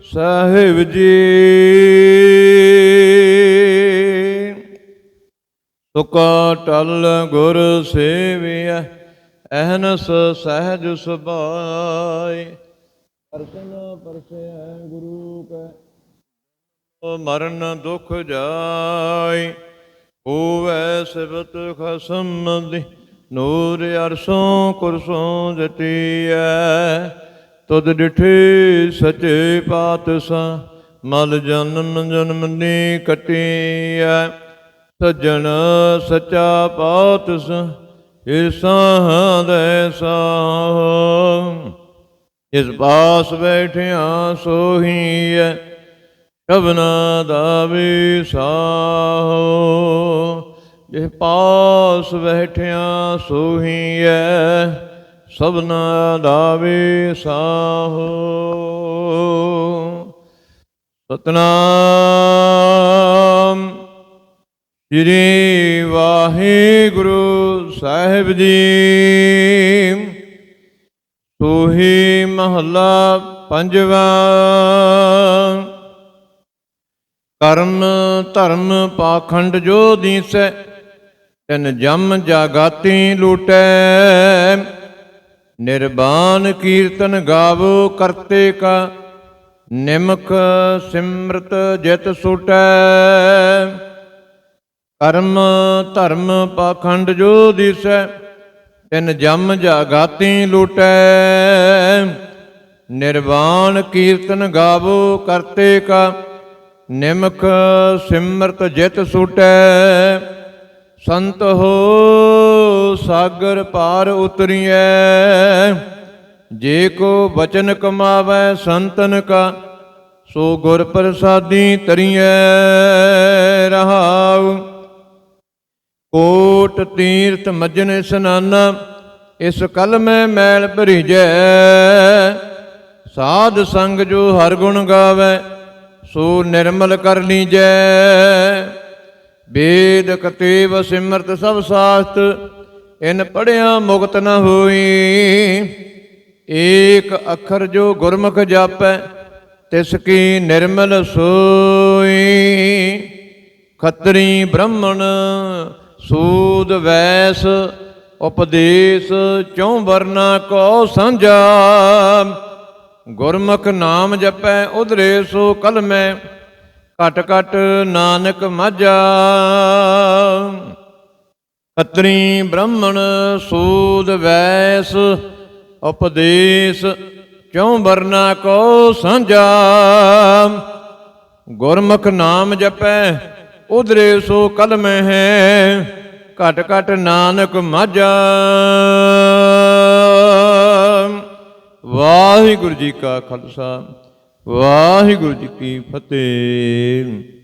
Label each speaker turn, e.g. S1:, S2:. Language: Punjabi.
S1: ਸਾਹਿਬ ਜੀ। ਸੁਕਾ ਟਲ ਗੁਰ ਸੇਵਿਆ ਅਹਨਸ ਸਹਿਜ ਸੁਭਾਈ ਅਰਜਨ ਪਰਸੈ ਗੁਰੂ ਕੈ ਮਰਨ ਦੁਖ ਜਾਈ ਹੋਵੈ ਸਿਵਤ ਖਸਮ ਦੀ, ਨੂਰ ਅਰਸੋਂ ਕੁਰਸੋਂ ਜਤੀਐ। ਤੁਧ ਡਿਠੇ ਸਚੇ ਪਾਤਸ਼ਾਹ, ਮਲ ਜਨਮ ਜਨਮ ਨੀ ਕਟੀਐ। ਸੱਜਣ ਸਚਾ ਪਾਤਸ਼ਾਹ ਇਰਸਾਂ ਦੇ ਸਾਹ। ਇਸ ਪਾਸ ਬੈਠਿਆ ਸੋਹੀਐ ਕਬਨਾ ਦਾ ਵਿਸਾਹੋ ਜਿਹ ਪਾਸ ਬੈਠਿਆ ਸੋਹੀਐ ਸਭਨਾ ਦਾ ਵਿਸਾਹੋ ਸਤਨਾਮ ਸ੍ਰੀ ਵਾਹਿਗੁਰੂ ਸਾਹਿਬ ਜੀ। ਸੋਹੀ ਮਹੱਲਾ ਪੰਜਵਾ। ਕਰਮ ਧਰਮ ਪਾਖੰਡ ਜੋ ਦੀਸੈ, ਤਿਨ ਜਮ ਜਾਗਾਤੀ ਲੂਟੈ। ਨਿਰਬਾਨ ਕੀਰਤਨ ਗਾਵੋ ਕਰਤੇ ਕਾ ਨਿਮਕ ਸਿਮਰਤ ਜਿਤ ਸੁਟੈ। ਕਰਮ ਧਰਮ ਪਾਖੰਡ ਜੋ ਦਿਸੈ, ਤਿਨ ਜਮ ਜਾਗਾਤੀ ਲੁਟੈ। ਨਿਰਵਾਣ ਕੀਰਤਨ ਗਾਵੋ ਕਰਤੇ ਕਾ ਨਿਮਕ ਸਿਮਰਤ ਜਿਤ ਸੁਟੈ। ਸੰਤ ਹੋ ਸਾਗਰ ਪਾਰ ਉਤਰੀਐ। ਜੇ ਕੋ ਬਚਨ ਕਮਾਵੈ ਸੰਤਨ ਕਾ, ਸੋ ਗੁਰ ਪ੍ਰਸਾਦੀ ਤਰੀਐ ਰਹਾਉ। ਕੋਟ ਤੀਰਥ ਮਜਨ ਇਸਨਾਨਾ ਇਸ ਕਲ ਮੈਂ ਮੈਲ ਭਰੀਜੈ। ਸਾਧ ਸੰਗ ਜੋ ਹਰ ਗੁਣ ਗਾਵੇ, ਸੋ ਨਿਰਮਲ ਕਰ ਲੀਜੈ। ਵੇਦ ਕਤੇਵ ਸਿਮਰਤ ਸਭ ਸਾਸਤ ਇਨ ਪੜਿਆ ਮੁਕਤ ਨ ਹੋਈ। ਏਕ ਅੱਖਰ ਜੋ ਗੁਰਮੁਖ ਜਾਪੈ, ਤਿਸ ਕੀ ਨਿਰਮਲ ਸੋਈ। ਖੱਤਰੀ ਬ੍ਰਾਹਮਣ ਸੂਦ ਵੈਸ, ਉਪਦੇਸ਼ ਚੋਂ ਵਰਨਾ ਕੋ ਸੰਜਾ ਗੁਰਮੁਖ ਨਾਮ ਜਪੈ ਉਧਰੇ ਸੋ ਕਲਮੈ, ਘਟ ਘਟ ਨਾਨਕ ਮਾਝਾ। ਖੱਤਰੀ ਬ੍ਰਾਹਮਣ ਸੂਦ ਵੈਸ, ਉਪਦੇਸ਼ ਚੌ ਵਰਨਾ ਕੋ ਸਾਂਝਾ। ਗੁਰਮੁਖ ਨਾਮ ਜਪੈ, ਉਧਰੇ ਸੋ ਕਲਮ ਹੈ, ਘਟ ਘਟ ਨਾਨਕ ਮਾਝਾ। ਵਾਹਿਗੁਰੂ ਜੀ ਕਾ ਖਾਲਸਾ, ਵਾਹਿਗੁਰੂ ਜੀ ਕੀ ਫਤਿਹ।